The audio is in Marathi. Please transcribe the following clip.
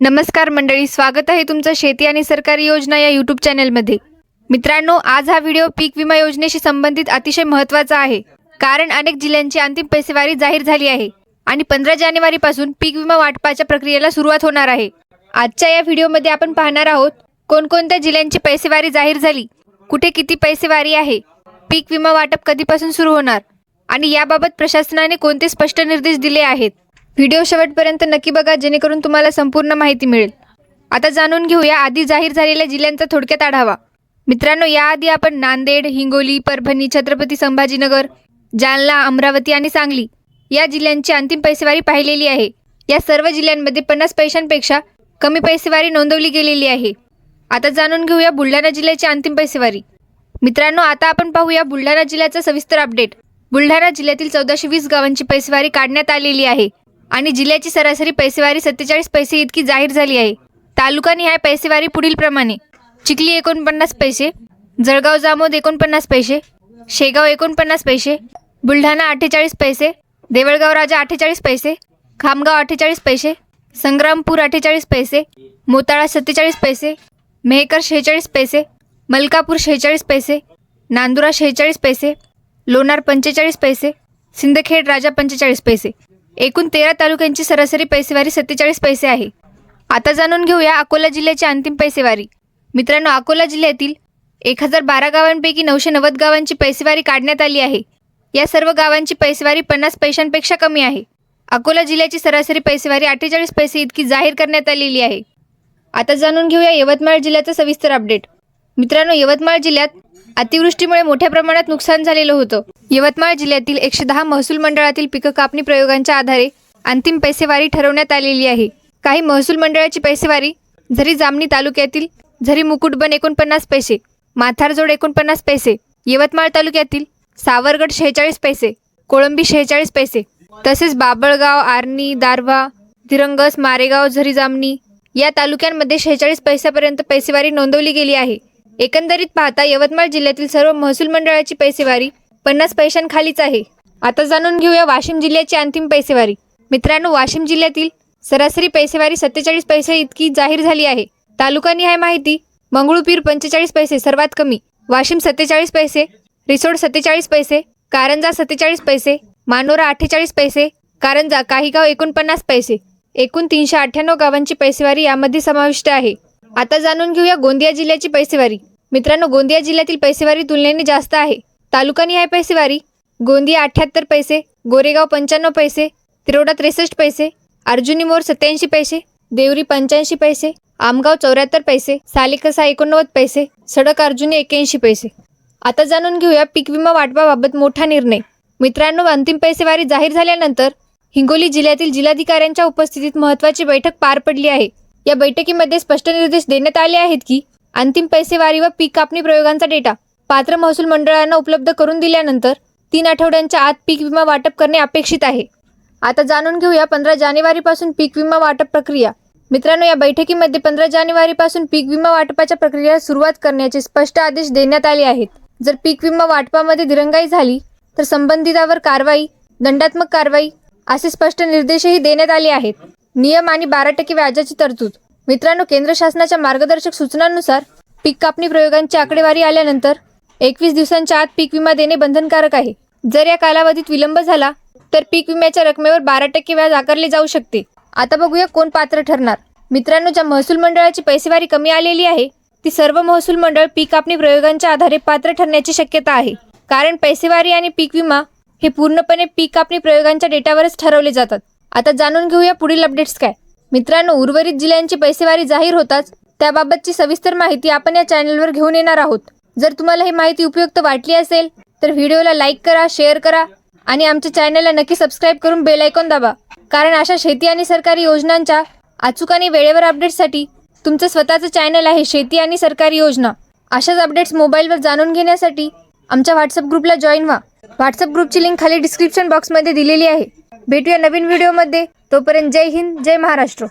नमस्कार मंडळी स्वागत आहे तुमचं शेती आणि सरकारी योजना या यूट्यूब चॅनलमध्ये मित्रांनो आज हा व्हिडिओ पीक विमा योजनेशी संबंधित अतिशय महत्त्वाचा आहे कारण अनेक जिल्ह्यांची अंतिम पैसेवारी जाहीर झाली आहे आणि पंधरा जानेवारीपासून पीक विमा वाटपाच्या प्रक्रियेला सुरुवात होणार आहे. आजच्या या व्हिडिओमध्ये आपण पाहणार आहोत कोणकोणत्या जिल्ह्यांची पैसेवारी जाहीर झाली कुठे किती पैसेवारी आहे पीक विमा वाटप कधीपासून सुरू होणार आणि याबाबत प्रशासनाने कोणते स्पष्ट निर्देश दिले आहेत. व्हिडिओ शेवटपर्यंत नक्की बघा जेणेकरून तुम्हाला संपूर्ण माहिती मिळेल. आता जाणून घेऊया आधी जाहीर झालेल्या जिल्ह्यांचा थोडक्यात आढावा. मित्रांनो याआधी आपण नांदेड हिंगोली परभणी छत्रपती संभाजीनगर जालना अमरावती आणि सांगली या जिल्ह्यांची अंतिम पैसेवारी पाहिलेली आहे. या सर्व जिल्ह्यांमध्ये पन्नास पैशांपेक्षा कमी पैसेवारी नोंदवली गेलेली आहे. आता जाणून घेऊया बुलढाणा जिल्ह्याची अंतिम पैसेवारी. मित्रांनो आता आपण पाहूया बुलढाणा जिल्ह्याचा सविस्तर अपडेट. बुलढाणा जिल्ह्यातील चौदाशे वीस गावांची पैसेवारी काढण्यात आलेली आहे. आणि जिल्ह्याची सरासरी पैसेवारी सत्तेचाळीस पैसे इतकी जाहीर झाली आहे. तालुकानिहाय पैसेवारी पुढील प्रमाणे चिखली एकोणपन्नास पैसे जळगाव जामोद एकोणपन्नास पैसे शेगाव एकोणपन्नास पैसे बुलढाणा अठ्ठेचाळीस पैसे देवळगाव राजा अठ्ठेचाळीस पैसे खामगाव अठ्ठेचाळीस पैसे संग्रामपूर अठ्ठेचाळीस पैसे मोताळा सत्तेचाळीस पैसे मेहकर शेहेचाळीस पैसे मलकापूर शेहेचाळीस पैसे नांदुरा शेहेचाळीस पैसे लोणार पंचेचाळीस पैसे सिंदखेड राजा पंचेचाळीस पैसे. एकूण तेरा तालुक्यांची सरासरी पैसेवारी सत्तेचाळीस पैसे आहे. आता जाणून घेऊया अकोला जिल्ह्याची अंतिम पैसेवारी. मित्रांनो अकोला जिल्ह्यातील एक हजार बारा गावांपैकी नऊशे नव्वद गावांची पैसेवारी काढण्यात आली आहे. या सर्व गावांची पैसेवारी पन्नास पैशांपेक्षा कमी आहे. अकोला जिल्ह्याची सरासरी पैसेवारी अठ्ठेचाळीस पैसे इतकी जाहीर करण्यात आलेली आहे. आता जाणून घेऊया यवतमाळ जिल्ह्याचं सविस्तर अपडेट. मित्रांनो यवतमाळ जिल्ह्यात अतिवृष्टीमुळे मोठ्या प्रमाणात नुकसान झालेलं होतं. यवतमाळ जिल्ह्यातील एकशे दहा महसूल मंडळातील पिकं कापणी प्रयोगांच्या आधारे अंतिम पैसेवारी ठरवण्यात आलेली आहे. काही महसूल मंडळाची पैसेवारी झरी जामणी तालुक्यातील झरी मुकुटबन एकोणपन्नास पैसे माथारजोड एकोणपन्नास पैसे यवतमाळ तालुक्यातील सावरगड शेहेचाळीस पैसे कोळंबी शेहेचाळीस पैसे तसेच बाबळगाव आर्णी दारव्हा धिरंगस मारेगाव झरी जामणी या तालुक्यांमध्ये शेहेचाळीस पैशापर्यंत पैसेवारी नोंदवली गेली आहे. एकंदरीत पाहता यवतमाळ जिल्ह्यातील सर्व महसूल मंडळाची पैसेवारी पन्नास पैशांखालीच आहे. आता जाणून घेऊया वाशिम जिल्ह्याची अंतिम पैसेवारी. मित्रांनो वाशिम जिल्ह्यातील सरासरी पैसेवारी सत्तेचाळीस पैसे इतकी जाहीर झाली आहे. तालुकानिहाय माहिती मंगळूपीर पंचेचाळीस पैसे सर्वात कमी. वाशिम सत्तेचाळीस पैसे रिसोड सत्तेचाळीस पैसे कारंजा सत्तेचाळीस पैसे मानोरा अठ्ठेचाळीस पैसे कारंजा काही गाव एकोणपन्नास पैसे. एकूण तीनशे अठ्ठ्याण्णव गावांची पैसेवारी यामध्ये समाविष्ट आहे. आता जाणून घेऊया गोंदिया जिल्ह्याची पैसेवारी. मित्रांनो गोंदिया जिल्ह्यातील पैसेवारी तुलनेने जास्त आहे. तालुकानिहाय पैसेवारी. गोंदिया अठ्ठ्याहत्तर पैसे गोरेगाव पंच्याण्णव पैसे तिरोडा त्रेसष्ट पैसे अर्जुनी मोर सत्याऐंशी पैसे देवरी पंच्याऐंशी पैसे आमगाव चौऱ्याहत्तर पैसे सालिकसा एकोणनव्वद पैसे सडक अर्जुनी एक्याऐंशी पैसे. आता जाणून घेऊया पीक विमा वाटपाबाबत मोठा निर्णय. मित्रांनो अंतिम पैसेवारी जाहीर झाल्यानंतर हिंगोली जिल्ह्यातील जिल्हाधिकाऱ्यांच्या उपस्थितीत महत्त्वाची बैठक पार पडली आहे. या बैठकीमध्ये स्पष्ट निर्देश देण्यात आले आहेत की अंतिम पैसेवारी व पीक कापणी प्रयोगांचा डेटा पात्र महसूल मंडळांना उपलब्ध करून दिल्यानंतर तीन आठवड्यांच्या आत पीक विमा वाटप करणे अपेक्षित आहे. आता जाणून घेऊया पंधरा जानेवारीपासून पीक विमा वाटप प्रक्रिया. मित्रांनो या बैठकीमध्ये पंधरा जानेवारीपासून पीक विमा वाटपाच्या प्रक्रियेला सुरुवात करण्याचे स्पष्ट आदेश देण्यात आले आहेत. जर पीक विमा वाटपामध्ये दिरंगाई झाली तर संबंधितावर कारवाई दंडात्मक कारवाई असे स्पष्ट निर्देशही देण्यात आले आहेत. नियम आणि बारा टक्के व्याजाची तरतूद. मित्रांनो केंद्र शासनाच्या मार्गदर्शक सूचनांनुसार पीक कापणी प्रयोगांची आकडेवारी आल्यानंतर एकवीस दिवसांच्या आत पीक विमा देणे बंधनकारक आहे. जर या कालावधीत विलंब झाला तर पीक विम्याच्या रकमेवर बारा टक्के व्याज आकारले जाऊ शकते. आता बघूया कोण पात्र ठरणार. मित्रांनो ज्या महसूल मंडळाची पैसेवारी कमी आलेली आहे ती सर्व महसूल मंडळ पीक कापणी प्रयोगांच्या आधारे पात्र ठरण्याची शक्यता आहे. कारण पैसेवारी आणि पीक विमा हे पूर्णपणे पीक कापणी प्रयोगांच्या डेटावरच ठरवले जातात. आता जाणून घेऊया पुढील अपडेट्स काय. मित्रांनो उर्वरित जिल्ह्यांची पैसेवारी जाहीर होताच त्याबाबतची सविस्तर माहिती आपण या चॅनलवर घेऊन येणार आहोत. जर तुम्हाला ही माहिती उपयुक्त वाटली असेल तर व्हिडिओला लाईक करा शेअर करा आणि आमच्या चॅनलला नक्की सबस्क्राईब करून बेल आयकॉन दाबा. कारण अशा शेती आणि सरकारी योजनांच्या अचूक आणि वेळेवर अपडेट्ससाठी तुमचं स्वतःचं चॅनल आहे शेती आणि सरकारी योजना. अशाच अपडेट्स मोबाईलवर जाणून घेण्यासाठी आमच्या व्हॉट्सअप ग्रुपला जॉईन व्हा. व्हॉट्सअप ग्रुपची लिंक खाली डिस्क्रिप्शन बॉक्समध्ये दिलेली आहे. भेटूया नवीन व्हिडिओमध्ये. तोपर्यंत जय हिंद जय महाराष्ट्र.